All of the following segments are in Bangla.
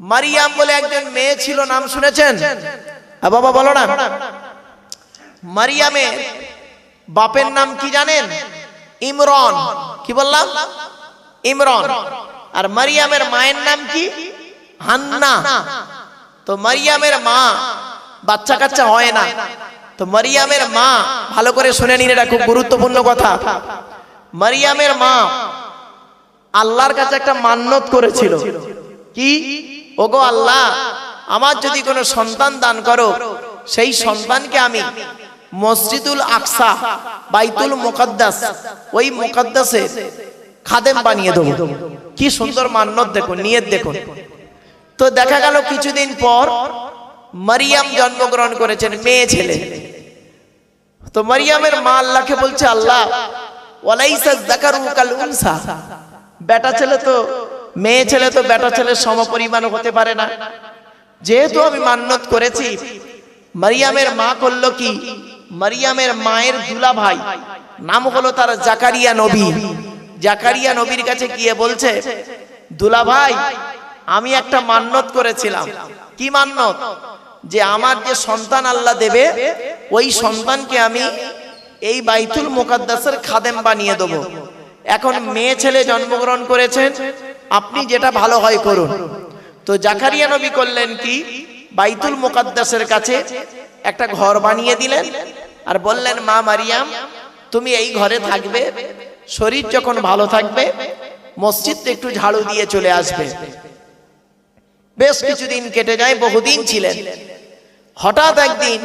মারিয়াম বলে একজন মেয়ে ছিল, নাম শুনেছেন? বাবা, বলো না। মারিয়ামের বাপের নাম কি জানেন? ইমরন। কি বললাম? ইমরন। আর মারিয়ামের মায়ের নাম কি? হান্না। তো মারিয়ামের মা বাচ্চা কাচ্চা হয় না। তো মারিয়ামের মা, ভালো করে শুনে নিন, এটা খুব গুরুত্বপূর্ণ কথা। মারিয়ামের মা আল্লাহর কাছে একটা মান্যত করেছিল। কি? ওগো আল্লাহ, আমার যদি কোনো সন্তান দান করো, সেই সন্তানকে আমি মসজিদুল আকসা, বাইতুল মুকাদ্দাস, ওই মুকাদ্দাসে খাদেম বানিয়ে দেবো। কি সুন্দর মান্যত দেখুন, নিয়ত দেখুন। তো দেখা গেল কিছুদিন পর মারিয়াম জন্মগ্রহণ করেছেন, মেয়ে ছেলে। তো মারিয়ামের মা আল্লাহকে বলছে, আল্লাহ ওয়ালাইসা কাল উনসা বেটা ছেলে তো মেয়ে ছেলে তো বেটা ছেলের সমপরিমাণ হতে পারে না। যেহেতু আমি মান্যত করেছি, মারিয়ামের মা করল কি? মারিয়ামের মায়ের দুলা ভাই নাম হলো তার জাকারিয়া নবী। জাকারিয়া নবীর কাছে গিয়ে বলছে দুলা ভাই আমি একটা মান্যত করেছিলাম। কি মান্যত যে আমার যে সন্তান আল্লাহ দেবে, ওই সন্তানকে আমি এই বাইতুল মুকাদ্দাসের খাদেম বানিয়ে দেবো। এখন মেয়ে ছেলে জন্মগ্রহণ করেছেন আপনি যেটা ভালো হয় করুন। তো জাকারিয়া নবী করলেন কি? বাইতুল মুকাদ্দাসের কাছে একটা ঘর বানিয়ে দিলেন আর বললেন, মা মারিয়াম, তুমি এই ঘরে থাকবে, শরীর যখন ভালো থাকবে মসজিদ একটু ঝাড়ু দিয়ে চলে আসবে। বেশ কিছুদিন কেটে যায়, বহুদিন ছিলেন। হঠাৎ একদিন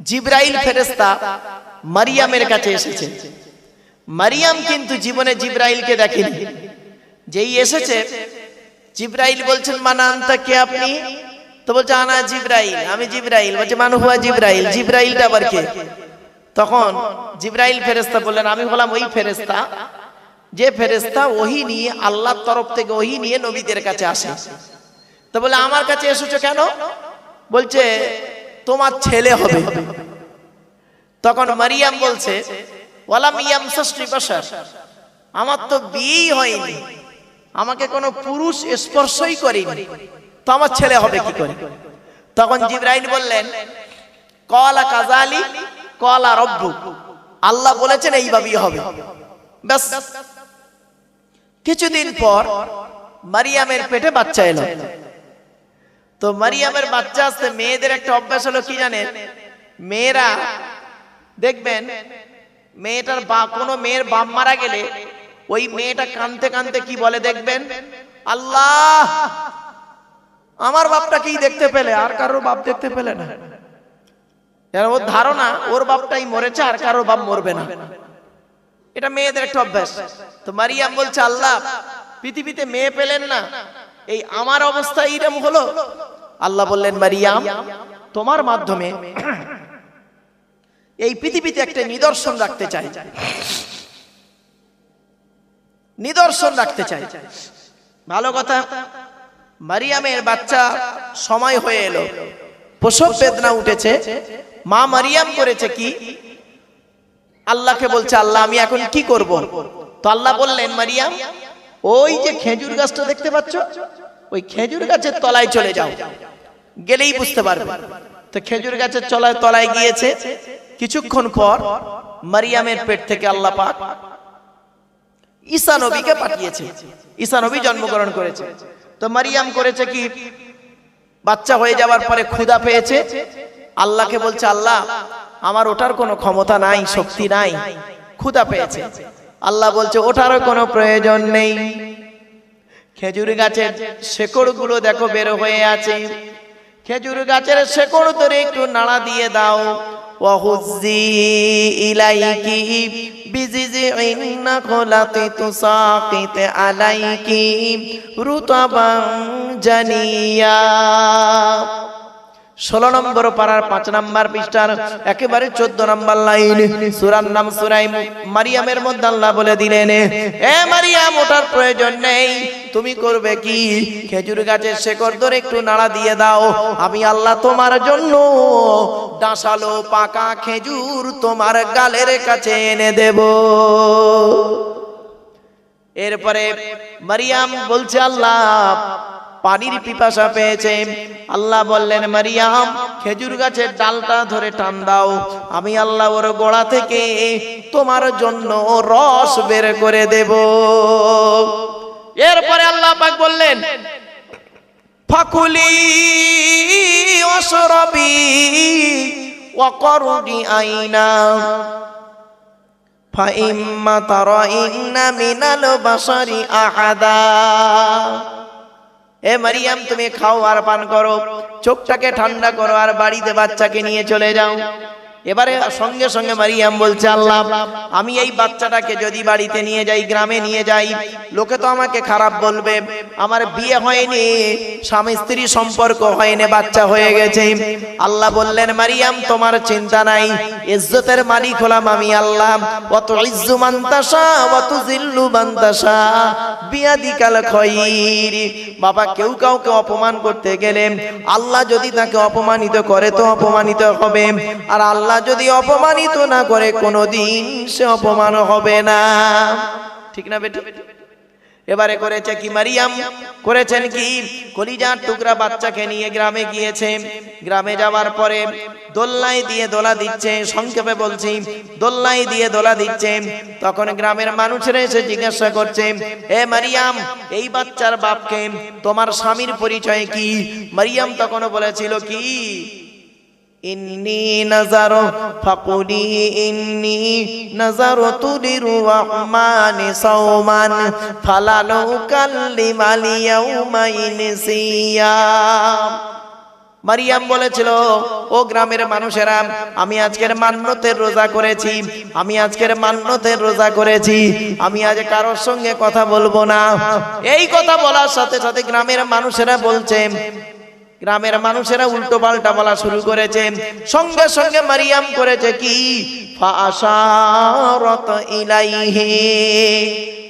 জিব্রাইল ফেরেস্তা মারিয়ামের কাছে এসেছে। মারিয়াম কিন্তু জীবনে জিব্রাইলকে দেখেনি। যেই এসেছে, জিব্রাইল বলছেন, মানান্তা কে আপনি? তো বলছে, আনা জিব্রাইল, আমি জিব্রাইল। বলছে, মানু হুয়া জিব্রাইল, জিব্রাইলটা আবার কে? তখন জিব্রাইল ফেরেস্তা বললেন, আমি হলাম ওই ফেরেস্তা যে ফেরেস্তা ওহি নিয়ে, আল্লাহর তরফ থেকে ওহি নিয়ে নবীদের কাছে আসে। তো বলে, আমার কাছে এসেছ কেন? বলছে, তোমার ছেলে হবে। তখন মারিয়াম বলছে, ওয়ালাম ইয়ামসাসনি বাশার, আমার তো বিয়েই হয়নি। আমাকে কোনো পুরুষ স্পর্শই করেনি। তো আমার ছেলে হবে কি করে? তখন জিব্রাইল বললেন, কলা কাজালি, কলা রব্বু। আল্লাহ বলেছেন এইভাবেই হবে। ব্যাস। কিছুদিন পর মারিয়ামের পেটে বাচ্চা এলো। তো মারিয়ামের বাচ্চা আসতে মেয়েদের একটা অভ্যাস হলো কি জানেন? মেয়েরা দেখবেন, মেয়েটার বা কোনো মেয়ের বাপ মারা গেলে ওই মেয়েটা কানতে কানতে কি বলে দেখবেন? আল্লাহ, আমার বাপটাকেই দেখতে পেলে? আর কারোর বাপ দেখতে পেলে না। ওর ধারণা, ওর বাপটাই মরেছে, আর কারোর বাপ মরবে না। এটা মেয়েদের একটা অভ্যাস। তো মারিয়াম বলছে, আল্লাহ, পৃথিবীতে মেয়ে পেলেন না। এই আমার অবস্থা এইরকম হলো। আল্লাহ বললেন, মারিয়াম, তোমার মাধ্যমে এই পৃথিবীতে একটা নিদর্শন রাখতে চাই। নিদর্শন রাখতে চাই। ভালো কথা, মারিয়ামের বাচ্চা সময় হয়ে এলো। প্রসব বেদনা উঠেছে। মা মারিয়াম করেছে কি? আল্লাহকে বলছে, আল্লাহ, আমি এখন কি করব? তো আল্লাহ বললেন, মারিয়াম, ওই যে খেজুর গাছটা দেখতে পাচ্ছ, ওই খেজুর গাছের তলায় চলে যাও। গেলেই বুঝতে পারবে। তো খেজুর গাছের চলায় তলায় গিয়েছে। কিছুক্ষণ পর মারিয়ামের পেট থেকে আল্লাহ পাক ঈসা নবীকে পাঠিয়েছে। ঈসা নবী জন্মগ্রহণ করেছে। তো মারিয়াম করেছে কি? বাচ্চা হয়ে যাওয়ার পরে ক্ষুধা পেয়েছে। আল্লাহকে বলছে, আল্লাহ, আমার ওটার কোনো ক্ষমতা নাই, শক্তি নাই, ক্ষুধা পেয়েছে। আল্লাহ বলছে ওটারও কোনো প্রয়োজন নেই। খেজুর গাছের শেকড়গুলো দেখো বের হয়ে আছে। খেজুর গাছের শেকড় ধরে একটু নাড়া দিয়ে দাও। ওয়াহুজ্জি ইলাইকি বিজিজিইন নাখলাতি তুসাকিত আলাইকি রুতাবান জানিয়া ষোলো নম্বর পাড়ার পাঁচ নম্বর পৃষ্ঠার একেবারে চোদ্দ নম্বর লাইন। সুরার নাম সুরাই মারিয়ামের মধ্যে আল্লাহ বলে দিলেন, এ মারিয়াম, ওটার প্রয়োজন নেই। তুমি করবে কি? খেজুর গাছের শেকড় ধরে একটু নাড়া দিয়ে দাও। আমি আল্লাহ তোমার জন্য ডাসালো পাকা খেজুর তোমার গালের কাছে এনে দেব। এরপরে মারিয়াম বলছে, আল্লাহ পানির পিপাসা পেয়েছে। আল্লাহ বললেন, মারিয়াম, খেজুর গাছের ডালটা ধরে টান দাও। আমি আল্লাহ ওর গোড়া থেকে তোমার জন্য রস বের করে দেব। এরপরে আল্লাহ পাক বললেন, ফাকুলি অসরবি ওয়াকরুনি আইনা। ফাইম্মা তারাইন্না মিনাল বাসারি আহাদা। এ মারিয়াম, তুমি খাও আর পান করো। চোখটাকে ঠান্ডা করো আর বাড়িতে বাচ্চাকে নিয়ে চলে যাও। এবারে সঙ্গে সঙ্গে মারিয়াম বলছে, আল্লাহ, আমি এই বাচ্চাটাকে যদি বাড়িতে নিয়ে যাই, গ্রামে নিয়ে যাই, লোকে তো আমাকে খারাপ বলবে। আমার বিয়ে হয়নি, স্বামী স্ত্রী সম্পর্ক হয়নি, বাচ্চা হয়ে গেছে। আল্লাহ বললেন, মারিয়াম, তোমার চিন্তা নাই, ইজ্জতের মালিক হলাম আমি, আল্লাহ। অত ইজ্জু মান্তাসা অত জিল্লু মান্তাসা বিয়াদিকাল খয়ির বাবা কেউ কাউকে অপমান করতে গেলে আল্লাহ যদি তাকে অপমানিত করে, তো অপমানিত হবে। আর আল্লাহ যদি অপমানিত না করে, কোনোদিন সে অপমান হবে না। ঠিক না বেটা? এবারে করেছে কি মারিয়াম? করেছেন কি? কলিজার টুকরা বাচ্চাকে নিয়ে গ্রামে গিয়েছে। গ্রামে যাওয়ার পরে দোল্লাই দিয়ে দোলা দিচ্ছে, সংক্ষেপে বলছি দোল্লাই দিয়ে দোলা দিচ্ছে। তখন গ্রামের মানুষেরা এসে জিজ্ঞাসা করছে, এ মারিয়াম, এই বাচ্চার বাপকে তোমার স্বামীর পরিচয় কি? মারিয়াম তখনও বলেছিল, কি? إني نظر فقولي إني نظرت للرحمن صوما فلن أكلم اليوم إنسيا মারিয়াম বলেছিল ও গ্রামের মানুষেরা আমি আজকের মান্যতের রোজা করেছি আমি আজকের মান্যতের রোজা করেছি আমি আজ কারোর সঙ্গে কথা বলবো না এই কথা বলার সাথে সাথে গ্রামের মানুষেরা বলছে গ্রামের মানুষেরা উল্টো পাল্টা বলা শুরু করেছে সঙ্গে সঙ্গে মারিয়াম করেছে কি? ইলাইহি।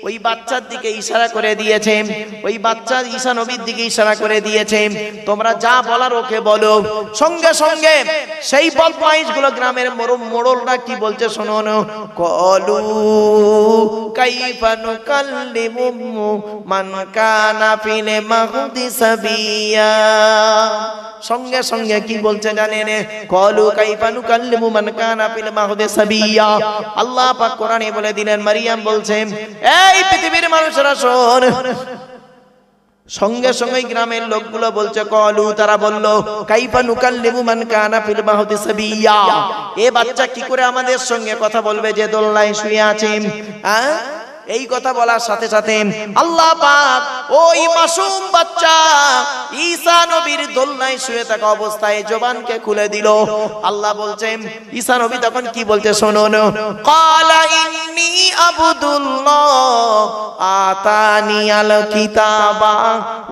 ওই বাচ্চার দিকে ইশারা করে দিয়েছে, ওই বাচ্চা ঈশা নবীর দিকে ইশারা করে দিয়েছে। তোমরা যা বলার ওকে বলো। সঙ্গে সঙ্গে সেই বদমাইশগুলো গ্রামের মোড়লরা কি বলছে শোনো কলু কাইফা নুকাল্লিমু মান কানা ফিল মাহদি সাবিয়া। সঙ্গে সঙ্গে কি বলছে জানেন? কলু কাইফা নুকাল্লিমু মান কানা ফিল মাহদি সাবিয়া। আল্লাহ পাক কোরআনে বলে দিলেন, মারিয়াম বলছে, এই পৃথিবীর মানুষেরা শোন সঙ্গে সঙ্গে গ্রামের লোকগুলো বলছে, কলু, তারা বলল, কাইফা নুকাল্লিমু মান কানা ফিল মাহদি সাবিয়া। এ বাচ্চা কি করে আমাদের সঙ্গে কথা বলবে যে দোলনায় শুয়ে আছে? হ্যাঁ এই কথা বলার সাথে সাথে আল্লাহ পাক ওই মাসুম বাচ্চা ঈসা নবীর দোলনায় শুয়ে থাকা অবস্থায় জবানকে খুলে দিল। আল্লাহ বলছেন, ঈসা নবী তখন কি বলছে শুনুন? ক্বালা ইন্নী আবুদুল্লাহ আতানি আল কিতাবা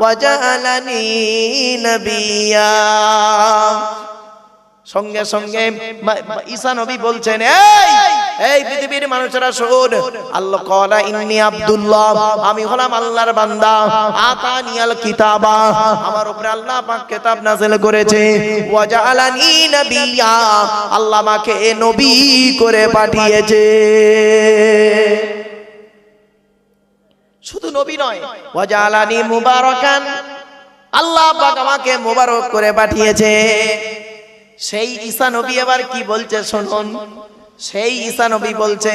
ওয়া জাআলানি নবিয়া। সঙ্গে সঙ্গে ঈসা নবী বলছেন, এই এই পৃথিবীর মানুষেরা শোন, আল্লাহ কলা ইন্নি আব্দুল্লাহ, আমি হলাম আল্লাহর বান্দা আতানিয়াল কিতাবা, আমার উপরে আল্লাহ পাক কিতাব নাযিল করেছে ওয়া জাআলানি নবিয়া, আল্লাহ আমাকে নবী করে পাঠিয়েছে। শুধু নবী নয় ওয়া জাআলানি মুবারাকান, আল্লাহ পাক আমাকে মোবারক করে পাঠিয়েছে। সেই ঈসা নবী এবার কি বলছে শুনুন সেই ঈসা নবী বলছে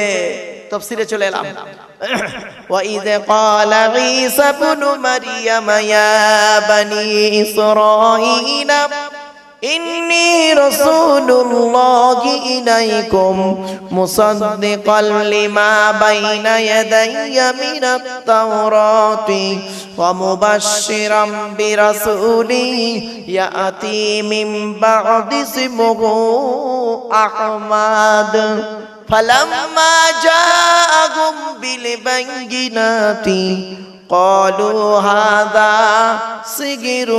তফসিরে চলে এলাম وَإِذْ قَالَ عِيسَى ابْنُ مَرْيَمَ يَا بَنِي إِسْرَائِيلَ إِنِّي رَسُولُ اللَّهِ إِلَيْكُمْ مُصَدِّقًا لِمَا بَيْنَ يَدَيَّ مِنَ التَّوْرَاةِ وَمُبَشِّرًا بِرَسُولٍ يَأْتِي مِن بَعْدِ اسْمُهُ أَحْمَدُ فلما جاءهم بالبينات قالوا هذا سحر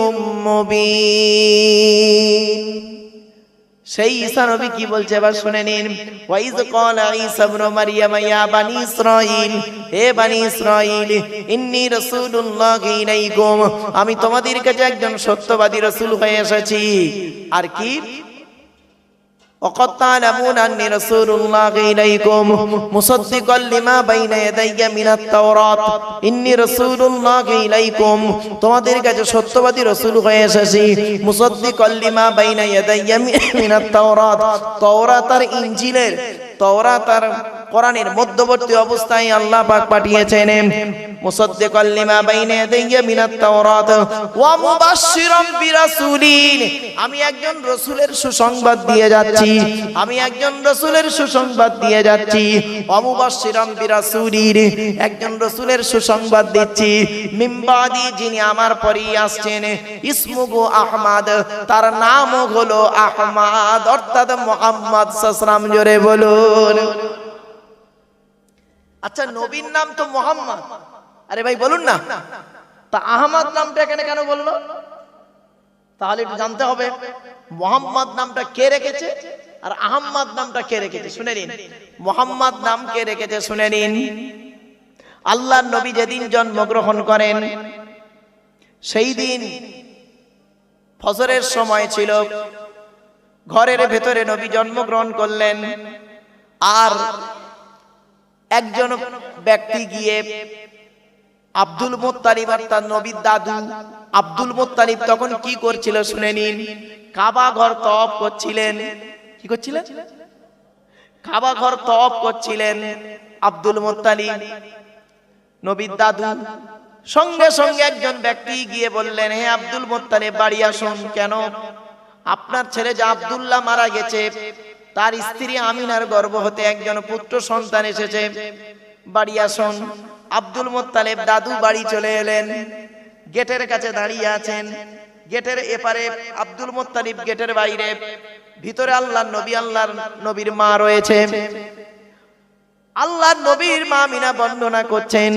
مبين সেই ঈসা নবী কি বলছে এবার শুনে নিন ওয়াইজ ক্বালা ঈসা ইবনে মারইয়াম ইয়া বানি ইসরাঈল হে বানি ইসরাঈল ইন্নী রাসূলুল্লাহি ইলাইকুম আমি তোমাদের কাছে একজন সত্যবাদী রাসূল হয়ে এসেছি আর কি وقد تعلمون أني رسول الله إليكم مصدقا لما بين يدي من التوراة إني رسول الله إليكم তোমাদের কাছে সত্যবাদী রসুল হয়ে এসেছি মুসদ্দিকাল লিমা বাইনা ইয়াদাইয়া মিনাত তাওরাত তাওরাত আর ইনজিলের তাওরাত আর কোরআনের মধ্যবর্তী অবস্থায় আল্লাহ পাক পাঠিয়েছেন মুসাদ্দিকাল লিমা বাইনা ইয়াদাইয়া মিনাত তাওরাত ওয়া মুবাশশিরাম বিরাসুলিন। আমি একজন রসুলের সুসংবাদ দিয়ে যাচ্ছি, আমি একজন রসুলের সুসংবাদ দিয়ে যাচ্ছি, ওয়া মুবাশশিরাম বিরাসুলিন। একজন রসুলের সুসংবাদ দিচ্ছি মিম্বাদি যিনি আমার পরেই আসছেন ইসমুগু আহমদ, তার নামও হলো আহমদ, অর্থাৎ মোহাম্মদ সাসরাম জোরে বলুন। আচ্ছা নবীর নাম তো মোহাম্মদ। আরে ভাই বলুন না। তা আহমদ নামটা এখানে কেন বলল? তাহলে একটু জানতে হবে মোহাম্মদ নামটা কে রেখেছে আর আহম্মদ নামটা কে রেখেছে? শুনে নিন। মোহাম্মদ নাম কে রেখেছে? শুনে নিন। আল্লাহ নবী যেদিন জন্মগ্রহণ করেন সেই দিন ফজরের সময় ছিল। ঘরের ভেতরে নবী জন্মগ্রহণ করলেন। আর একজন ব্যক্তি গিয়ে আব্দুল মোত্তালিব আর তার নবীর দাদু আব্দুল মোত্তালিব তখন কি করছিল শুনে নিন। কাবা ঘর তপ করছিলেন। কি করছিলেন? কাবা ঘর তপ করছিলেন আব্দুল মোত্তালিব। নবীর দাদু সঙ্গে সঙ্গে একজন ব্যক্তি গিয়ে বললেন, হে আব্দুল মোত্তালিব, বাড়ি আসুন। কেন? আপনার ছেলে যে আব্দুল্লাহ মারা গেছে তার স্ত্রী আমিনার গর্ভ হতে একজন পুত্র সন্তান এসেছে। বাড়ি আসুন। আব্দুল মোত্তালেব দাদু বাড়ি চলে এলেন। গেটের কাছে দাঁড়িয়ে আছেন। গেটের এপারে আব্দুল মোত্তালিব গেটের বাইরে। ভিতরে আল্লাহ নবী, আল্লাহর নবীর মা রয়েছে। আল্লাহ নবীর মা মিনা বন্দনা করছেন।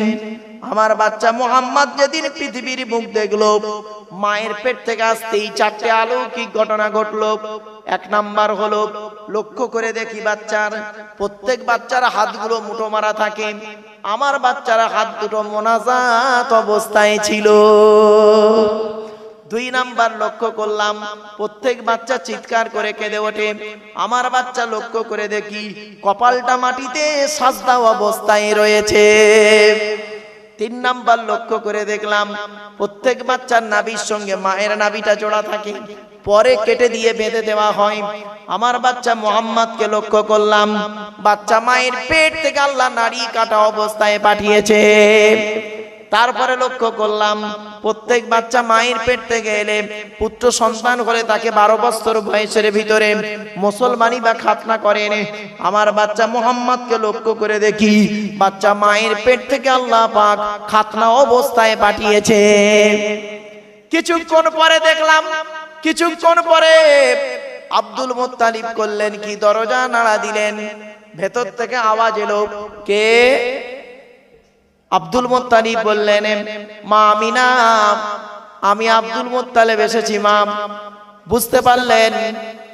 আমার বাচ্চা মোহাম্মদ যেদিন পৃথিবীর মুখ দেখল, মায়ের পেট থেকে আসতেই চারটে অলৌকিক ঘটনা ঘটলো। এক নাম্বার হলো, লক্ষ্য করে দেখি বাচ্চার, প্রত্যেক বাচ্চার হাতগুলো মুঠো মারা থাকে। আমার বাচ্চারা হাত দুটো মোনাজাত অবস্থায় ছিল। দুই নাম্বার লক্ষ্য করলাম, প্রত্যেক বাচ্চা চিৎকার করে কেঁদে ওঠে। আমার বাচ্চা লক্ষ্য করে দেখি, কপালটা মাটিতে সাজদা অবস্থায় রয়েছে। তিন নাম্বার লক্ষ্য করে দেখলাম, প্রত্যেক বাচ্চার নাভির সঙ্গে মায়ের নাভিটা জোড়া থাকে। পরে কেটে দিয়ে বেঁধে দেওয়া হয়। আমার বাচ্চা মোহাম্মদকে লক্ষ্য করলাম। বাচ্চা মায়ের পেট থেকে আল্লাহ নারী কাটা অবস্থায় পাঠিয়েছে। তারপরে লক্ষ্য করলাম, প্রত্যেক বাচ্চা মায়ের পেট থেকে এলে পুত্র সন্তান হলে তাকে বারো বছর বয়সের ভিতরে মুসলমানি বা খাতনা করেন। আমার বাচ্চা মোহাম্মদকে লক্ষ্য করে দেখি, বাচ্চা মায়ের পেট থেকে আল্লাহ পাক খাতনা অবস্থায় পাঠিয়েছে। কিছুক্ষণ পরে দেখলাম কিছুক্ষণ পরে আব্দুল মুত্তালিব করলেন, কি দরজা নাড়া দিলেন? ভেতর থেকে আওয়াজ এলো, কে? আব্দুল মোত্তালিব বললেন, মা আমিনা, আমি আব্দুল মোত্তালেব এসেছি, মা। বুঝতে পারলেন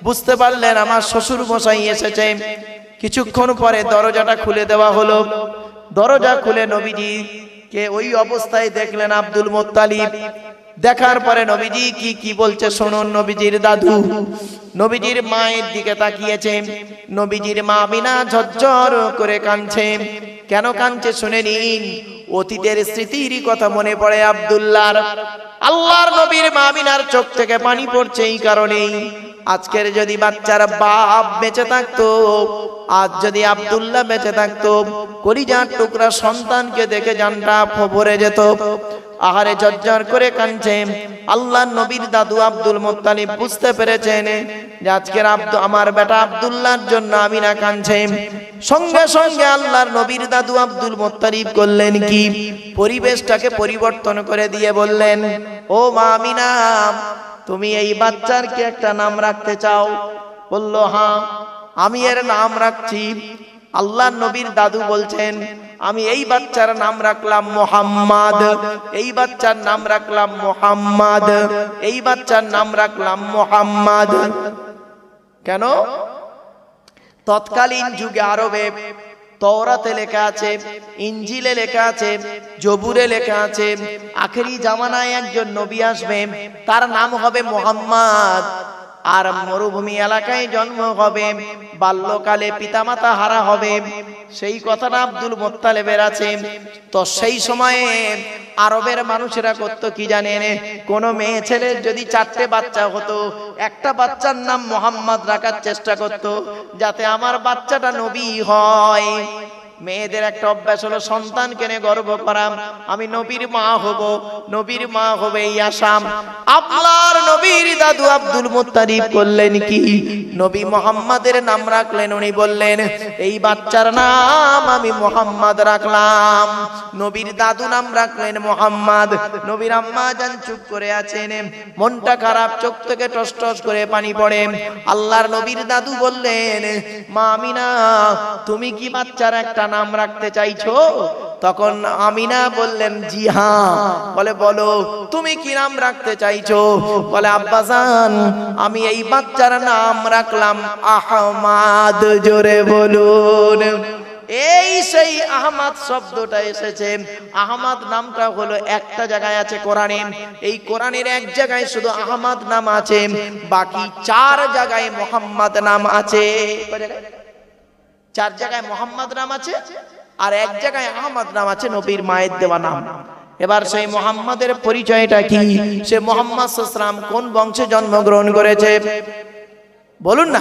বুঝতে পারলেন আমার শ্বশুর মশাই এসেছে। কিছুক্ষণ পরে দরজাটা খুলে দেওয়া হলো। দরজা খুলে নবীজি কে ওই অবস্থায় দেখলেন আব্দুল মোত্তালিব। দেখার পরে নবীজি কি কি বলছে শুনুন নবীজির দাদু। নবীজির মায়ের দিকে তাকিয়েছে। নবীজির মা বিনা ঝরঝর করে কাঁদছে। কেন কাঁদছে শুনে নিন। অতীতের স্মৃতির কথা মনে পড়ে আব্দুল্লাহর। আল্লাহর নবীর মা বিনার চোখ থেকে পানি পড়ছে এই কারণেই। আজকের যদি বাচ্চার বাপ বেঁচে থাকতো, আজ যদি আব্দুল্লাহ বেঁচে থাকতো, কলিজার টুকরা সন্তানকে দেখে জানটা ভরে যেত। আহারে জর্জর করে কাঁদছে। আল্লাহ নবীর দাদু আব্দুল মোত্তালিব বুঝতে পেরেছেন যে আজকের আব্দু আমার বেটা আব্দুল্লাহর জন্য আমি না কাঁদছে। সঙ্গে সঙ্গে আল্লাহর নবীর দাদু আব্দুল মোত্তালিব করলেন কি? পরিবেশটাকে পরিবর্তন করে দিয়ে বললেন, ও মা আমিনা, তুমি এই বাচ্চার কি একটা নাম রাখতে চাও? বলল হ্যাঁ আমি এর নাম রাখছি। আল্লাহ নবীর দাদু বলছেন আমি এই বাচ্চার নাম রাখলাম মোহাম্মদ। এই বাচ্চার নাম রাখলাম মোহাম্মদ। এই বাচ্চার নাম রাখলাম মোহাম্মদ। কেন? তৎকালীন যুগে আরবে তওরাতে লেখা আছে ইঞ্জিলে লেখা আছে, জবুরে লেখা আছে, আখেরি জামানায় একজন নবী আসবে, তার নাম হবে মোহাম্মদ। আর মরুভূমি এলাকায় জন্ম হবে, বাল্যকালে পিতামাতা হারা হবে সেই কথাটা আব্দুল মোত্তালেবের আছে। তো সেই সময়ে আরবের মানুষেরা করত কি জানেন? কোন মেয়ে ছেলের যদি চারটে বাচ্চা হতো, একটা বাচ্চার নাম মোহাম্মদ রাখার চেষ্টা করত, যাতে আমার বাচ্চাটা নবী হয়। মেয়েদের একটা অভ্যাস হলো সন্তান কেনে গর্ব করাম আমি নবীর মা হব, নবীর মা হবে এই আসাম। আল্লাহর নবীর দাদু আব্দুল মুত্তারিব করলেন কি? নবী মোহাম্মদের নাম রাখলেন, উনি বললেন, এই বাচ্চার নাম আমি মোহাম্মদ রাখলাম। নবীর দাদু নাম রাখলেন মোহাম্মদ। নবীর আম্মা জান চুপ করে আছেন। মনটা খারাপ, চোখ থেকে টস টস করে পানি পড়ে। আল্লাহর নবীর দাদু বললেন, মা আমিনা, তুমি কি বাচ্চার একটা নাম রাখতে চাইছো? তখন আমিনা বললেন, জি হ্যাঁ। বলে, বলো, তুমি কি নাম রাখতে চাইছো? বলে আব্বাজান আমি এই বাচ্চার নাম রাখলাম আহমাদ, জোরে বলুন। এই সেই আহমাদ শব্দটা এসেছে। আহমাদ নামটা হলো একটা জায়গায় আছে কোরআনে এই কোরআনের এক জায়গায় শুধু আহমাদ নাম আছে, বাকি চার জায়গায় মোহাম্মদ নাম আছে? চার জায়গায় মোহাম্মদ নাম আছে আর এক জায়গায় আহমদ নাম আছে নবীর মায়ের দেওয়া নাম। এবার সেই মোহাম্মদের পরিচয়টা কি? সে মোহাম্মদ সাল্লাম কোন বংশে জন্মগ্রহণ করেছে? বলুন না।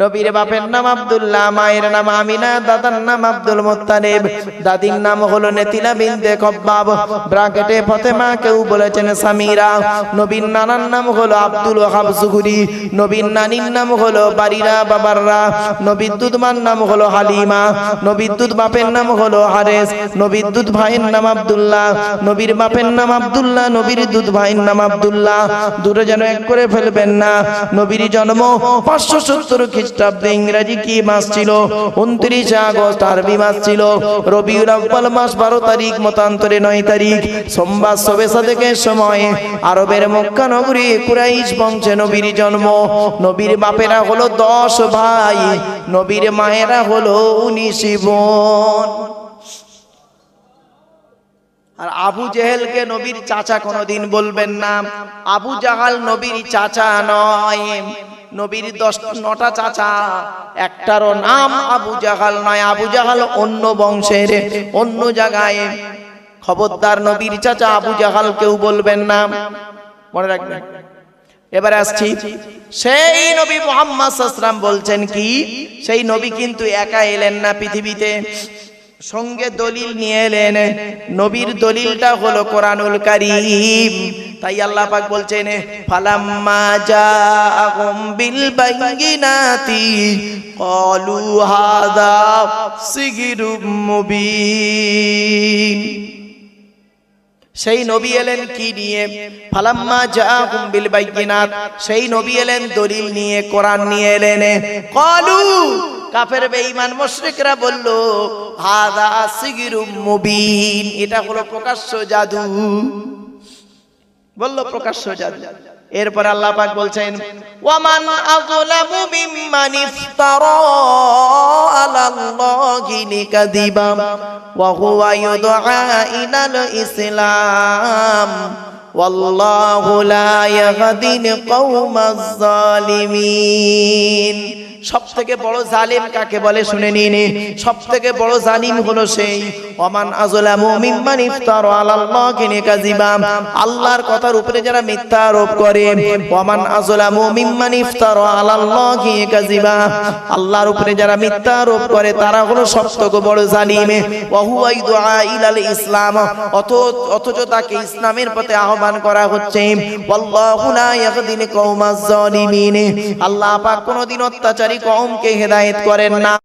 নবীর বাপের নাম আব্দুল্লাহ, মায়ের নাম আমিনা, দাদার নাম আব্দুল মুত্তালিব। দাদির নাম হলো নেতিলা বিনতে খব্বাব। ব্রাকেটে ফতেমা কেউ বলেছেন সামিরা। নবীর নানার নাম হলো আব্দুল ওয়াহাব সুগুরি নবীর নানির নাম হলো বারিরা বাবাররা। নবীর দুধমার নাম হলো হালিমা। নবীর দুধ বাপের নাম হলো হারেস। নবীর দুধ ভাইয়ের নাম আব্দুল্লাহ। নবীর বাপের নাম আব্দুল্লাহ, নবীর দুধ ভাইয়ের নাম আব্দুল্লাহ। দুটো যেন এক করে ফেলবেন না। নবীর জন্ম পাঁচশো সত্তর খ্রিস্টাব্দে ইংরেজি কি মাস ছিল? উনত্রিশে আগস্ট আরবি মাস ছিল। রবিউল আব্বাল মাস বারো তারিখ, মতান্তরে নয় তারিখ। সোমবার সবে সাদেকের সময় আরবের মক্কা নগরী কুরাইশ বংশে নবীর জন্ম। নবীর বাপেরা হলো দশ ভাই, নবীর মায়েরা হলো উনিশ বোন। আর আবু জেহেলকে নবীর চাচা কোনোদিন বলবেন না। আবু জাহাল নবীর চাচা নয়। নবীর দশ নটা চাচা। একটারও নাম আবু জাহাল নয়, আবু জাহাল অন্য বংশের, অন্য জায়গায়। খবরদার নবীর চাচা আবু জাহাল কেউ বলবেন না। মনে রাখবেন। এবার আসছি। সেই নবী মোহাম্মদ বলছেন কি? সেই নবী কিন্তু একা এলেন না পৃথিবীতে। সঙ্গে দলিল নিয়ে এলেন। নবীর দলিলটা হলো কোরআনুল কারীম। তাই আল্লাহ পাক বলছেন, ফালাম্মা জাআহুম বিল বাইয়িনাতি ক্বালু হাযা সিগরুম মুবিন। সেই নবী এলেন কি নিয়ে? ফালাম্মা জাআহুম বিল বাইয়িনাত সেই নবী এলেন দলিল নিয়ে, কোরআন নিয়ে এলেন। ক্বালু কাফের বেঈমান মুশরিকরা বলল, হাদা সিগিরুম মুবিন। এটা হলো প্রকাশ্য জাদু। বলল, প্রকাশ্য জাদু। এরপর আল্লাহ পাক বলছেন, ওয়ামান আযলামু মিম্মান ইফতারা আলাল্লাহি নিকাদিবা ওয়া হুয়া ইউদআ ইনাল ইসলাম। ওয়াল্লাহু লা ইয়াহদিন কওমাজ জালিমিন সব থেকে বড় জালিম কাকে বলে? শুনে নিন। সব থেকে বড় জালিম হলো সেই, ওমান আজলামু মিম্মান ইফতার আলাল্লাহি কাযিবা আল্লাহর কথার উপরে যারা মিথ্যা আরোপ করে, ওমান আজলামু মিম্মান ইফতার আলাল্লাহি কাযিবা আল্লাহর উপরে যারা মিথ্যা আরোপ করে, তারা হলো সব থেকে বড় জালিম। ওয়া হুয়া ইদআ ইলাল ইসলাম। অত অথচ তাকে ইসলামের পথে আহ্বান করা হচ্ছে। ওয়াল্লাহু লা ইয়াহদিল কওমাজ জালিমিন। আল্লাহ পাক কোনদিন অত্যাচারী কওমকে হেদায়েত করেন না।